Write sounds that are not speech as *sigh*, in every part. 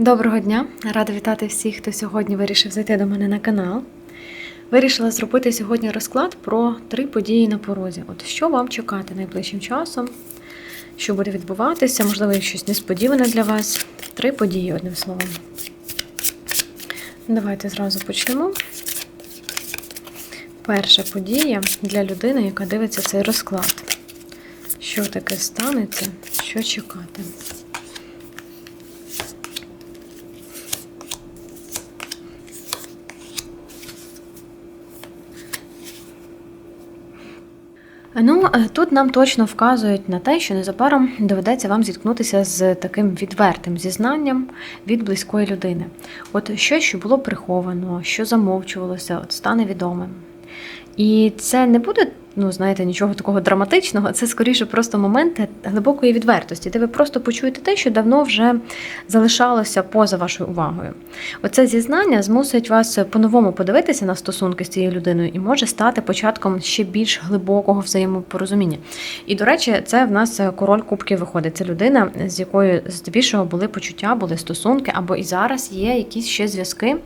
Доброго дня! Рада вітати всіх, хто сьогодні вирішив зайти до мене на канал. Вирішила зробити сьогодні розклад про три події на порозі. От що вам чекати найближчим часом, що буде відбуватися, можливо, щось несподіване для вас. Три події, одним словом. Давайте зразу почнемо. Перша подія для людини, яка дивиться цей розклад. Що таке станеться, що чекати. Ну, е, тут нам точно вказують на те, що незабаром доведеться вам зіткнутися з таким відвертим зізнанням від близької людини. От щось, що було приховано, що замовчувалося, от стане відомим. І це не буде, ну знаєте, нічого такого драматичного. Це скоріше просто моменти глибокої відвертості, де ви просто почуєте те, що давно вже залишалося поза вашою увагою. Оце зізнання змусить вас по-новому подивитися на стосунки з цією людиною і може стати початком ще більш глибокого взаємопорозуміння. І, до речі, це в нас король кубків виходить. Це людина, з якою здебільшого були почуття, були стосунки, або і зараз є якісь ще зв'язки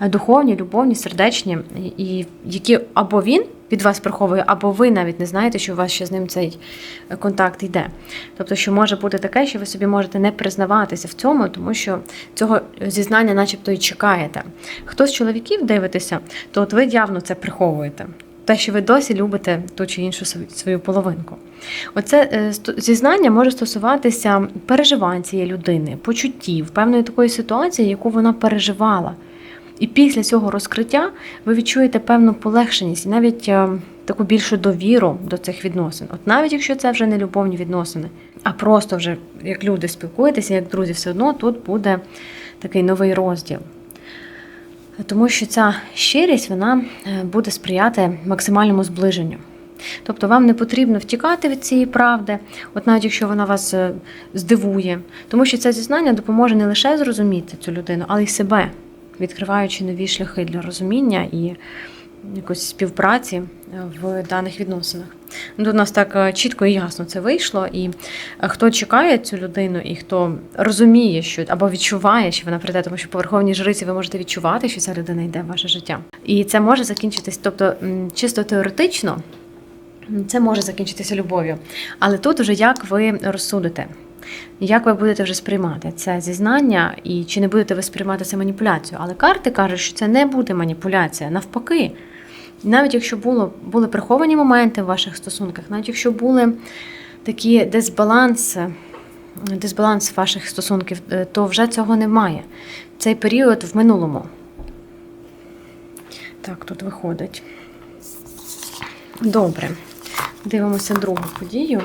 духовні, любовні, сердечні, і які або він від вас приховує, або ви навіть не знаєте, що у вас ще з ним цей е, контакт йде. Тобто, що може бути таке, що ви собі можете не признаватися в цьому, тому що цього зізнання, начебто, і чекаєте. Хто з чоловіків дивитеся, то от ви явно це приховуєте. Те, що ви досі любите ту чи іншу свою- свою половинку. Оце е, зізнання може стосуватися переживань цієї людини, почуттів, певної такої ситуації, яку вона переживала. І після цього розкриття ви відчуєте певну полегшеність і навіть е, таку більшу довіру до цих відносин. От навіть якщо це вже не любовні відносини, а просто вже як люди спілкуєтеся, як друзі, все одно тут буде такий новий розділ. Тому що ця щирість вона е, буде сприяти максимальному зближенню. Тобто вам не потрібно втікати від цієї правди, от навіть якщо вона вас е, здивує, тому що це зізнання допоможе не лише зрозуміти цю людину, але й себе, відкриваючи нові шляхи для розуміння і якоїсь співпраці е, в даних відносинах. Ну, Тут у нас так е, чітко і ясно це вийшло. І е, хто чекає цю людину, і хто розуміє, що або відчуває, що вона прийде, тому що по верховній жриці ви можете відчувати, що ця людина йде в ваше життя. І це може закінчитись, тобто чисто теоретично. Це може закінчитися любов'ю. Але тут уже як ви розсудите, як ви будете вже сприймати це зізнання, і чи не будете ви сприймати це маніпуляцію. Але карти кажуть, що це не буде маніпуляція. Навпаки, навіть якщо було, були приховані моменти в ваших стосунках, навіть якщо були такі дисбаланс, дисбаланс ваших стосунків, е, то вже цього немає. Цей період в минулому. Так, тут виходить. Добре. Дивимося другу подію.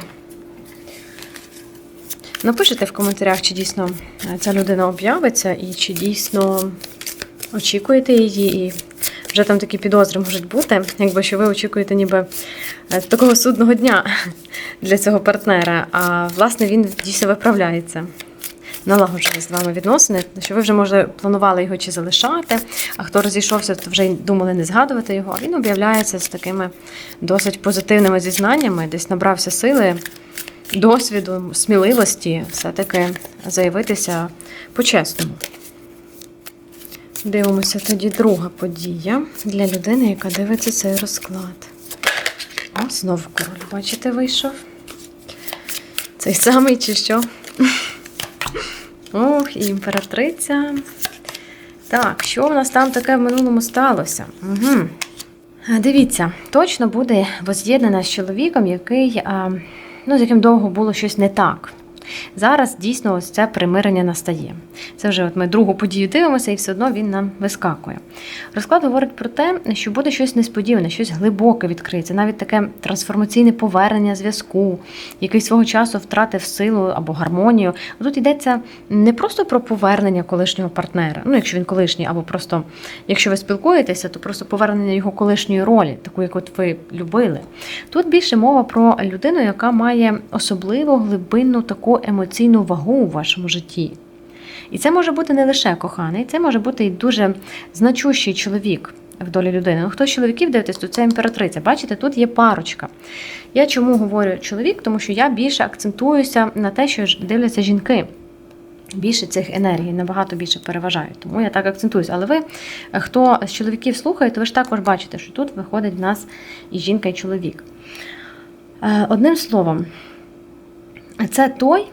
Напишите в коментарях, чи дійсно е, ця людина об'явиться, і чи дійсно очікуєте її, і вже там такі підозри можуть бути, якби що ви очікуєте ніби е, такого судного дня *laughs* для цього партнера. А власне він дійсно виправляється. Налагоджує з вами відносини, що ви вже може планували його чи залишати, а хто розійшовся, то вже й думали не згадувати його. А він об'являється з такими досить позитивними зізнаннями, десь набрався сили, досвіду, сміливості, все-таки заявитися по-чесному. Дивимося тоді друга подія для людини, яка дивиться цей розклад. О, знову король, бачите, вийшов. Цей самий чи що? *laughs* Ох, і імператриця. Так, що в нас там таке в минулому сталося? Угу. Дивіться, точно буде воз'єднана з чоловіком, який, а, ну, з яким довго було щось не так. Зараз дійсно ось це примирення настає. Це вже от ми другу подію дивимося, і все одно він нам вискакує. Розклад говорить про те, що буде щось несподіване, щось глибоке відкриється, навіть таке трансформаційне повернення зв'язку, який свого часу втратив силу або гармонію. Тут йдеться не просто про повернення колишнього партнера, ну якщо він колишній, або просто якщо ви спілкуєтеся, то просто повернення його колишньої ролі, таку, як от ви любили. Тут більше мова про людину, яка має особливо глибинну таку емоційну вагу у вашому житті. І це може бути не лише коханий, це може бути і дуже значущий чоловік в долі людини. Ну, хто з чоловіків дивитесь, то це імператриця. Бачите, тут є парочка. Я чому говорю чоловік? Тому що я більше акцентуюся на те, що дивляться жінки. більше цих енергій, набагато більше переважають. Тому я так акцентуюсь. Але ви, хто з чоловіків слухає, то ви ж також бачите, що тут виходить в нас і жінка, і чоловік. Е, Одним словом, це той,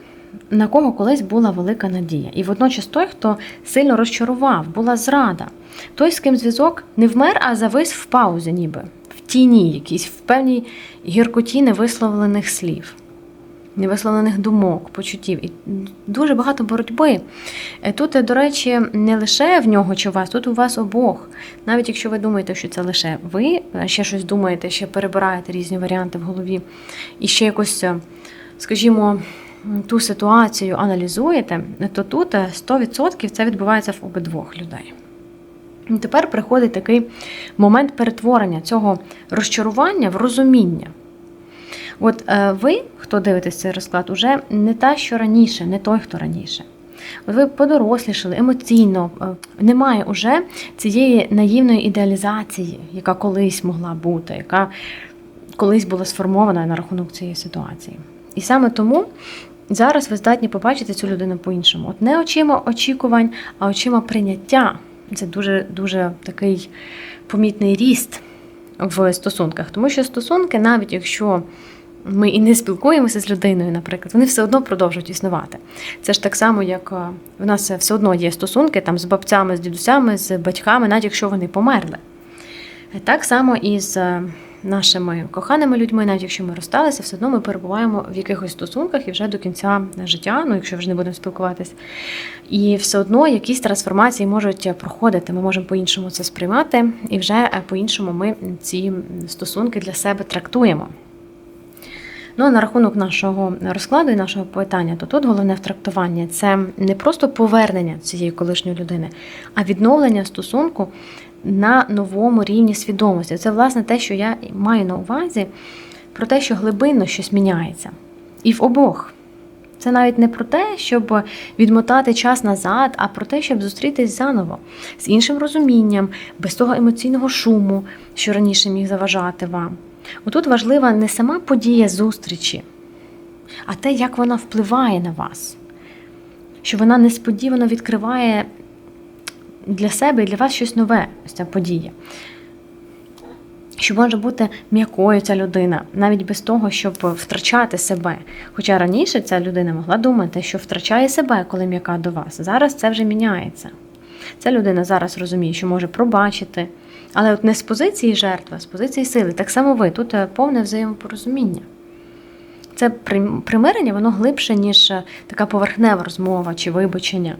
на кого колись була велика надія. І водночас той, хто сильно розчарував, була зрада. Той, з ким зв'язок не вмер, а завис в паузі, ніби в тіні, якійсь, в певній гіркоті невисловлених слів, невисловлених думок, почуттів. І дуже багато боротьби. Е, Тут, е, до речі, не лише в нього чи у вас, тут у вас обох. Навіть якщо ви думаєте, що це лише ви, ще щось думаєте, ще перебираєте різні варіанти в голові, і ще якось, е, скажімо, ту ситуацію аналізуєте, то тут е, 100% це відбувається в обидвох людей. Тепер приходить такий момент перетворення цього розчарування в розуміння. От е, ви, хто дивитесь цей розклад, уже не та, що раніше, не той, хто раніше. От ви подорослішали емоційно, е, немає уже цієї наївної ідеалізації, яка колись могла бути, яка колись була сформована на рахунок цієї ситуації. І саме тому зараз ви здатні побачити цю людину по-іншому. От не очима очікувань, а очима прийняття. Це дуже дуже такий помітний ріст в стосунках. Тому що стосунки, навіть якщо ми і не спілкуємося з людиною, наприклад, вони все одно продовжують існувати. Це ж так само, як е, в нас все одно є стосунки там з бабцями, з дідусями, з батьками, навіть якщо вони померли. Так само і з е, нашими коханими людьми, навіть якщо ми розсталися, все одно ми перебуваємо в якихось стосунках і вже до кінця життя, ну якщо вже не будемо спілкуватись. І все одно якісь трансформації можуть проходити. Ми можемо по-іншому це сприймати, і вже е, по-іншому ми ці стосунки для себе трактуємо. Ну, а на рахунок нашого розкладу і нашого питання, то тут головне в трактуванні це не просто повернення цієї колишньої людини, а відновлення стосунку на новому рівні свідомості. Це, власне, те, що я маю на увазі, про те, що глибинно щось міняється. І в обох. Це навіть не про те, щоб відмотати час назад, а про те, щоб зустрітись заново з іншим розумінням, без того емоційного шуму, що раніше міг заважати вам. Отут важлива не сама подія зустрічі, а те, як вона впливає на вас, що вона несподівано відкриває для себе і для вас щось нове, ось ця подія. Що може бути м'якою ця людина, навіть без того, щоб втрачати себе. Хоча раніше ця людина могла думати, що втрачає себе, коли м'яка до вас. Зараз це вже міняється. Ця людина зараз розуміє, що може пробачити, але от не з позиції жертви, а з позиції сили. Так само ви, тут е, повне взаємопорозуміння. Це примирення, воно глибше, ніж е, така поверхнева розмова чи вибачення.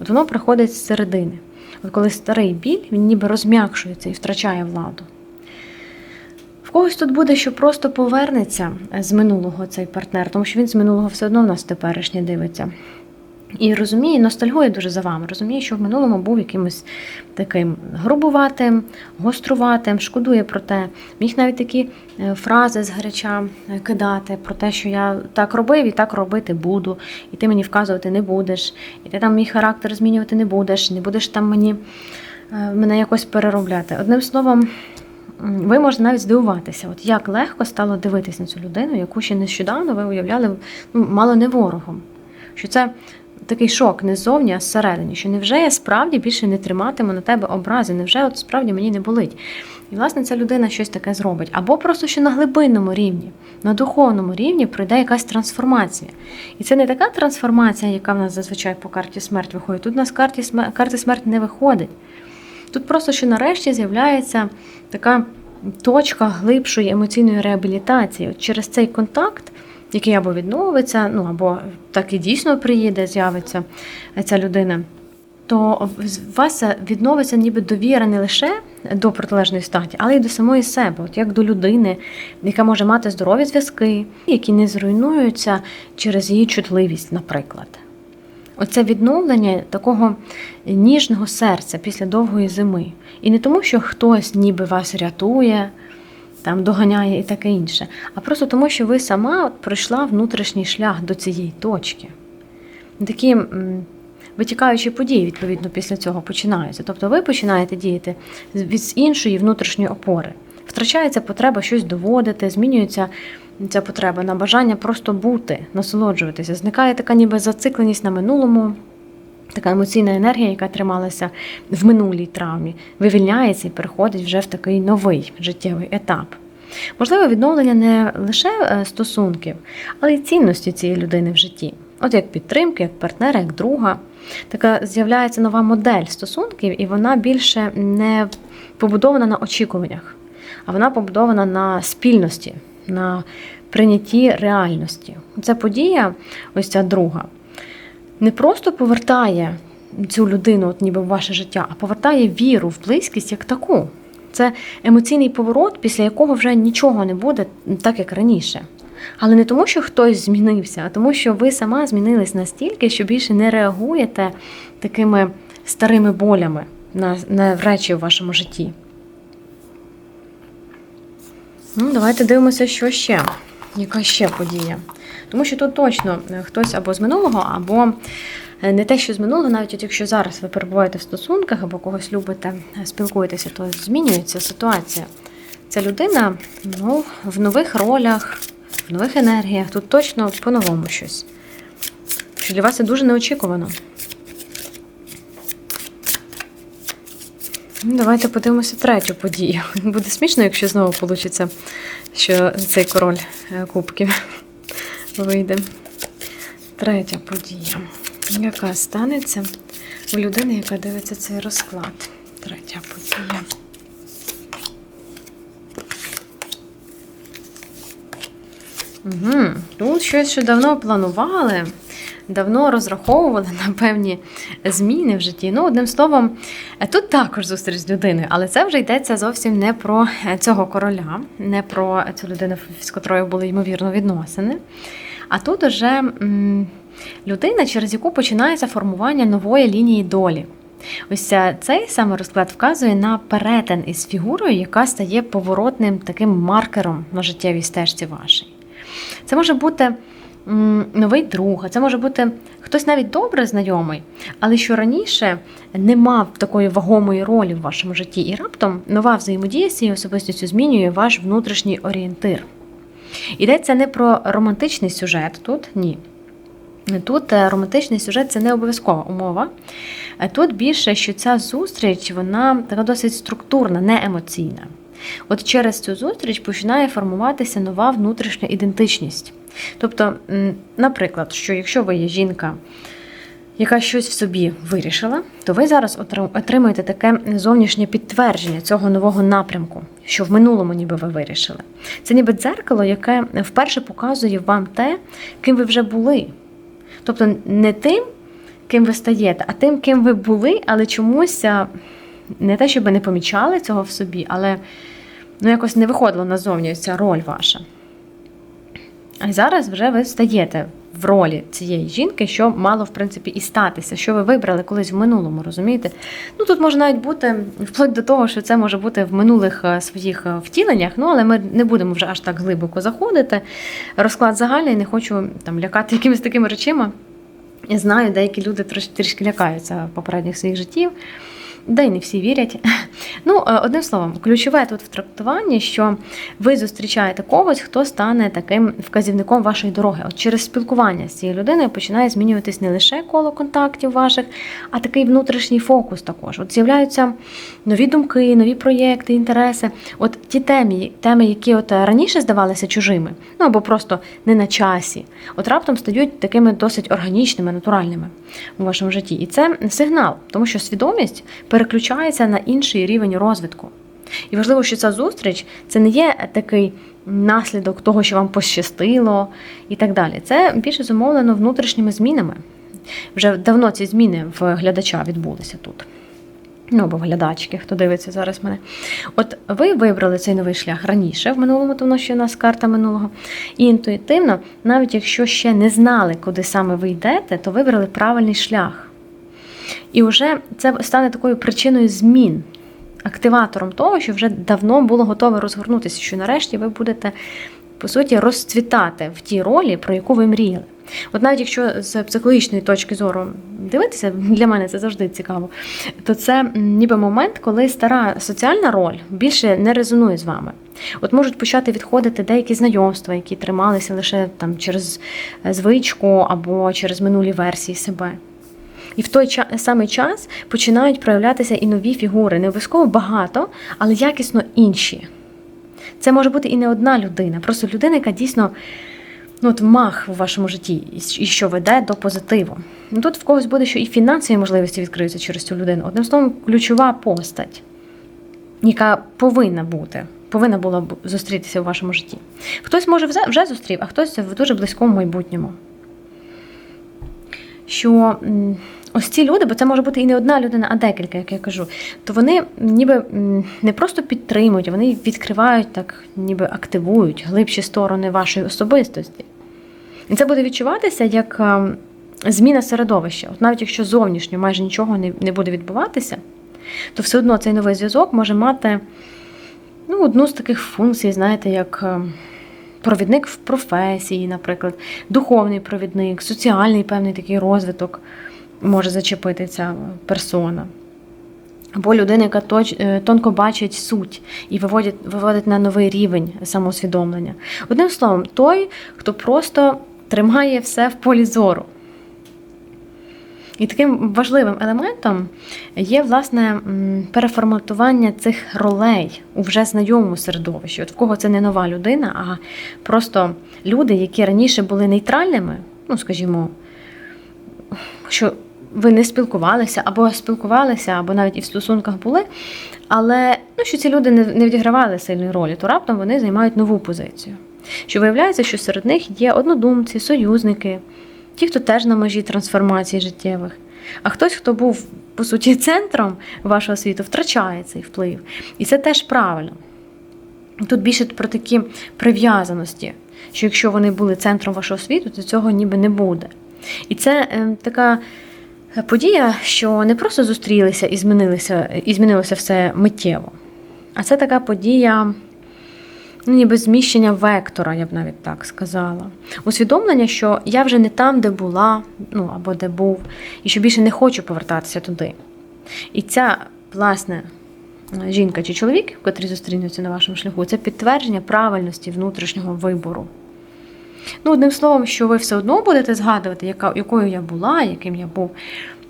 От воно приходить з середини. От коли старий біль, він ніби розм'якшується і втрачає владу. В когось тут буде, що просто повернеться з минулого цей партнер, тому що він з минулого все одно в нас теперішнє дивиться. І розуміє, ностальгує дуже за вами, розуміє, що в минулому був якимось таким грубуватим, гоструватим, шкодує про те. Міг навіть такі е, фрази згаряча е, кидати про те, що я так робив і так робити буду, і ти мені вказувати не будеш, і ти там мій характер змінювати не будеш, не будеш там мені е, мене якось переробляти. Одним словом. Ви можете навіть здивуватися, от як легко стало дивитись на цю людину, яку ще нещодавно ви уявляли ну, мало не ворогом. Що це такий шок не ззовні, а зсередині, що невже я справді більше не триматиму на тебе образи, невже от справді мені не болить. І, власне, ця людина щось таке зробить. Або просто що на глибинному рівні, на духовному рівні пройде якась трансформація. І це не така трансформація, яка в нас зазвичай по карті смерть виходить. Тут у нас карті, смер- карти смерть не виходить. Тут просто що нарешті з'являється така точка глибшої емоційної реабілітації. От через цей контакт, який або відновиться, ну або так і дійсно приїде, з'явиться ця людина, то в вас відновиться ніби довіра не лише до протилежної статі, але й до самої себе, от як до людини, яка може мати здорові зв'язки, які не зруйнуються через її чутливість, наприклад. Оце відновлення такого ніжного серця після довгої зими. І не тому, що хтось ніби вас рятує, там доганяє і таке інше, а просто тому, що ви сама пройшла внутрішній шлях до цієї точки. Такі витікаючі події, відповідно, після цього починаються. Тобто ви починаєте діяти від іншої внутрішньої опори. Втрачається потреба щось доводити, змінюється ця потреба на бажання просто бути, насолоджуватися. Зникає така ніби зацикленість на минулому, Така емоційна енергія, яка трималася в минулій травмі, вивільняється і переходить вже в такий новий життєвий етап. Можливо, відновлення не лише е, стосунків, але й цінності цієї людини в житті. От як підтримки, як партнера, як друга. Така з'являється нова модель стосунків, і вона більше не побудована на очікуваннях, а вона побудована на спільності, на прийнятті реальності. Ця подія, ось ця друга, не просто повертає цю людину, от ніби в ваше життя, а повертає віру в близькість як таку. Це емоційний поворот, після якого вже нічого не буде так, як раніше. Але не тому, що хтось змінився, а тому, що ви сама змінились настільки, що більше не реагуєте такими старими болями на, на речі в вашому житті. Ну, Давайте дивимося, що ще. Яка ще подія? Тому що тут точно хтось або з минулого, або е, не те, що з минулого, навіть от якщо зараз ви перебуваєте в стосунках або когось любите, е, спілкуєтеся, то змінюється ситуація. Ця людина ну, в нових ролях, в нових енергіях, тут точно по-новому щось. Що для вас це дуже неочікувано. Ну, Давайте подивимося третю подію. *laughs* Буде смішно, якщо знову вийде, що цей король е, кубків вийде. Третя подія. Яка станеться у людини, яка дивиться цей розклад? Третя подія. Угу. Тут щось що давно планували, давно розраховували на певні зміни в житті. Ну, одним словом, тут також зустріч з людиною, але це вже йдеться зовсім не про цього короля, не про цю людину, з котрою були ймовірно відносини. А тут уже людина, через яку починається формування нової лінії долі. Ось цей саме розклад вказує на перетин із фігурою, яка стає поворотним таким маркером на життєвій стежці вашій. Це може бути новий друг, а це може бути хтось навіть добре знайомий, але що раніше не мав такої вагомої ролі в вашому житті, і раптом нова взаємодія з цією особистістю змінює ваш внутрішній орієнтир. Йдеться не про романтичний сюжет тут, ні. Тут е, романтичний сюжет це не обов'язкова умова. Е, тут більше, що ця зустріч, вона така досить структурна, не емоційна. От через цю зустріч починає формуватися нова внутрішня ідентичність. Тобто, наприклад, що якщо ви є жінка, яка щось в собі вирішила, то ви зараз отримуєте таке зовнішнє підтвердження цього нового напрямку, що в минулому ніби ви вирішили. Це ніби дзеркало, яке вперше показує вам те, ким ви вже були. Тобто не тим, ким ви стаєте, а тим, ким ви були, але чомусь не те, щоб ви не помічали цього в собі, але ну, якось не виходила назовні ця роль ваша. А зараз вже ви стаєте в ролі цієї жінки, що мало, в принципі, і статися, що ви вибрали колись в минулому, розумієте? Ну тут може навіть бути вплоть до того, що це може бути в минулих е, своїх е, втіленнях, ну але ми не будемо вже аж так глибоко заходити. Розклад загальний, не хочу там лякати якимись такими речима. Я знаю, деякі люди трішки, лякаються попередніх своїх життів де й не всі вірять. *laughs* Ну, е, одним словом, ключове тут в трактуванні, що ви зустрічаєте когось, хто стане таким вказівником вашої дороги. От через спілкування з цією людиною починає змінюватись не лише коло контактів ваших, а такий внутрішній фокус також. От з'являються нові думки, нові проєкти, інтереси. От ті теми, теми, які от раніше здавалися чужими, ну або просто не на часі, от раптом стають такими досить органічними, натуральними у вашому житті. І це сигнал, тому що свідомість переключається на інший рівень розвитку. І важливо, що ця зустріч це не є такий наслідок того, що вам пощастило і так далі. Це більше зумовлено внутрішніми змінами. Вже давно ці зміни в глядача відбулися тут. Ну, або глядачки, хто дивиться зараз мене. От ви вибрали цей новий шлях раніше, в минулому, тому що у нас карта минулого. І інтуїтивно, навіть якщо ще не знали, куди саме ви йдете, то вибрали правильний шлях. І вже це стане такою причиною змін, активатором того, що вже давно було готове розгорнутися, що нарешті ви будете, по суті, розцвітати в тій ролі, про яку ви мріяли. От навіть якщо з психологічної точки зору дивитися, для мене це завжди цікаво, то це ніби момент, коли стара соціальна роль більше не резонує з вами. От можуть почати відходити деякі знайомства, які трималися лише там через звичку або через минулі версії себе. І в той ча- самий час починають проявлятися і нові фігури. Не обов'язково багато, але якісно інші. Це може бути і не одна людина, просто людина, яка дійсно ну, от мах у вашому житті, і що веде до позитиву. Ну, Тут в когось буде, що і фінансові можливості відкриються через цю людину. Одним словом, ключова постать, яка повинна бути, повинна була б зустрітися у вашому житті. Хтось може вже, зустрів, а хтось в дуже близькому майбутньому. Що ось ці люди, бо це може бути і не одна людина, а декілька, як я кажу, то вони ніби не просто підтримують, вони відкривають так, ніби активують глибші сторони вашої особистості. І це буде відчуватися як зміна середовища. От навіть якщо зовнішньо майже нічого не, буде відбуватися, то все одно цей новий зв'язок може мати ну, одну з таких функцій, знаєте, як провідник в професії, наприклад, духовний провідник, соціальний певний такий розвиток може зачепити ця персона. Або людина, яка точ, е, тонко бачить суть і виводить, виводить на новий рівень самоусвідомлення. Одним словом, той, хто просто тримає все в полі зору. І таким важливим елементом є власне переформатування цих ролей у вже знайомому середовищі. От в кого це не нова людина, а просто люди, які раніше були нейтральними, ну скажімо, що ви не спілкувалися, або спілкувалися, або навіть і в стосунках були, але ну, що ці люди не, відігравали сильної ролі, то раптом вони займають нову позицію. Що виявляється, що серед них є однодумці, союзники, ті, хто теж на межі трансформацій життєвих. А хтось, хто був, по суті, центром вашого світу, втрачає цей вплив. І це теж правильно. Тут більше про такі прив'язаності, що якщо вони були центром вашого світу, то цього ніби не буде. І це е, така подія, що не просто зустрілися і змінилися, і змінилося все миттєво, а це така подія, ну, ніби зміщення вектора, я б навіть так сказала. Усвідомлення, що я вже не там, де була, ну або де був, і що більше не хочу повертатися туди. І ця, власне, жінка чи чоловік, котрі зустрінуться на вашому шляху, це підтвердження правильності внутрішнього вибору. Ну, одним словом, що ви все одно будете згадувати, яка, якою я була, яким я був.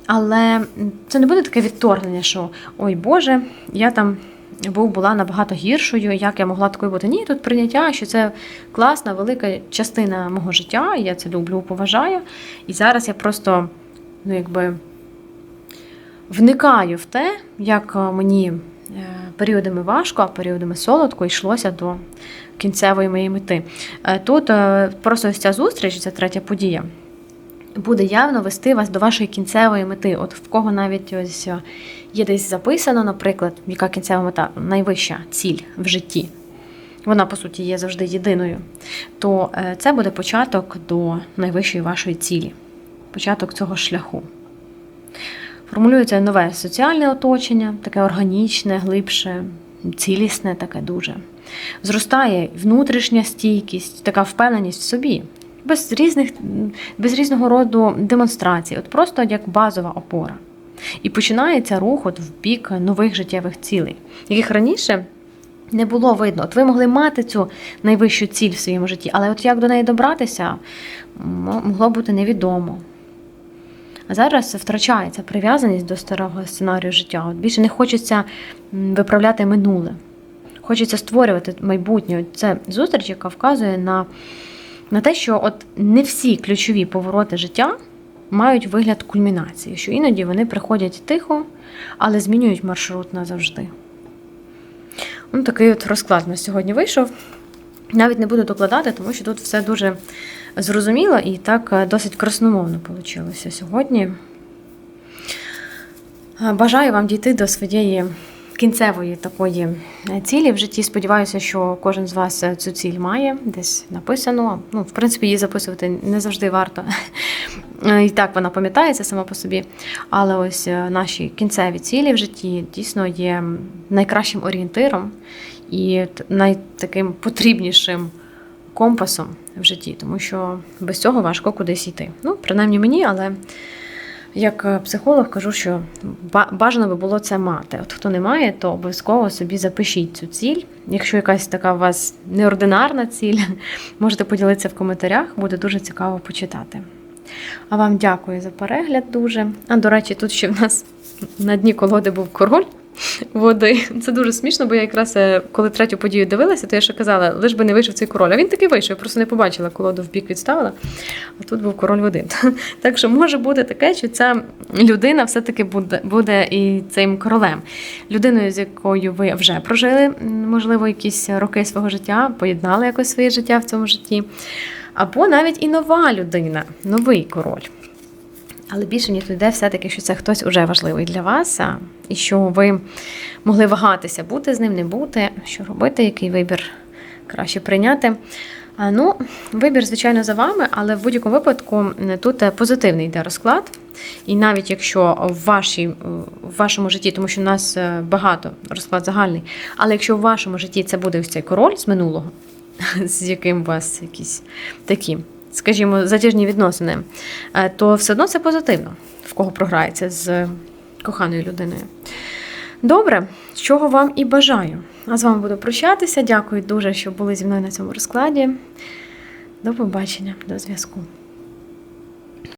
Але це не буде таке відторгнення, що ой Боже, я там був була набагато гіршою, як я могла такою бути. Ні, тут прийняття, що це класна, велика частина мого життя, і я це люблю, поважаю. І зараз я просто, ну, якби вникаю в те, як мені е, періодами важко, а періодами солодко йшлося до кінцевої моєї мети. Е, Тут е, просто ось ця зустріч, ця третя подія, буде явно вести вас до вашої кінцевої мети. От в кого навіть ось е, є десь записано, наприклад, яка кінцева мета, найвища ціль в житті. Вона, по суті, є завжди єдиною, то е, це буде початок до найвищої вашої цілі, початок цього шляху. Формулюється нове соціальне оточення, таке органічне, глибше, цілісне, таке дуже. Зростає внутрішня стійкість, така впевненість в собі, без різних, без різного роду демонстрацій, от просто як базова опора. І починається рух от в бік нових життєвих цілей, яких раніше не було видно. От ви могли мати цю найвищу ціль в своєму житті, але от як до неї добратися, могло бути невідомо. А зараз втрачається прив'язаність до старого сценарію життя. От більше не хочеться виправляти минуле. Хочеться створювати майбутнє. Це зустріч, яка вказує на, на те, що от не всі ключові повороти життя мають вигляд кульмінації, що іноді вони приходять тихо, але змінюють маршрут назавжди. Ну, такий от розклад на сьогодні вийшов. Навіть не буду докладати, тому що тут все дуже зрозуміло і так е, досить красномовно вийшло сьогодні. Е, Бажаю вам дійти до своєї кінцевої такої е, цілі в житті. Сподіваюся, що кожен з вас цю ціль має десь написано. Ну, в принципі, її записувати не завжди варто. І так вона пам'ятається сама по собі. Але ось наші кінцеві цілі в житті дійсно є найкращим орієнтиром і найтаким потрібнішим компасом в житті, тому що без цього важко кудись йти. Ну, принаймні мені, але як е, психолог кажу, що бажано би було це мати. От хто не має, то обов'язково собі запишіть цю ціль. Якщо якась така у вас неординарна ціль, *laughs* можете поділитися в коментарях, буде дуже цікаво почитати. А вам дякую за перегляд дуже. А до речі, тут ще в нас на дні колоди був король води. Це дуже смішно, бо я якраз е, коли третю подію дивилася, то я ще казала, лиш би не вийшов цей король. А він таки вийшов, я просто не побачила, колоду в бік відставила. А тут був король води. *laughs* Так що може бути таке, що ця людина все-таки буде, буде і цим королем. Людиною, з якою ви вже прожили, можливо, якісь роки свого життя, поєднали якось своє життя в цьому житті. Або навіть і нова людина, новий король. Але більше мені тут все-таки, що це хтось уже важливий для вас, і що ви могли вагатися, бути з ним, не бути, що робити, який вибір краще прийняти. Ну, вибір, звичайно, за вами, але в будь-якому випадку тут е, позитивний йде розклад. І навіть якщо в, вашій, в вашому житті, тому що у нас е, багато розклад загальний, але якщо в вашому житті це буде ось цей король з минулого, *laughs* з яким у вас якісь такі, скажімо, затяжні відносини, е, то все одно це позитивно, в кого програється з коханою людиною. Добре, чого вам і бажаю. А з вами буду прощатися. Дякую дуже, що були зі мною на цьому розкладі. До побачення, до зв'язку.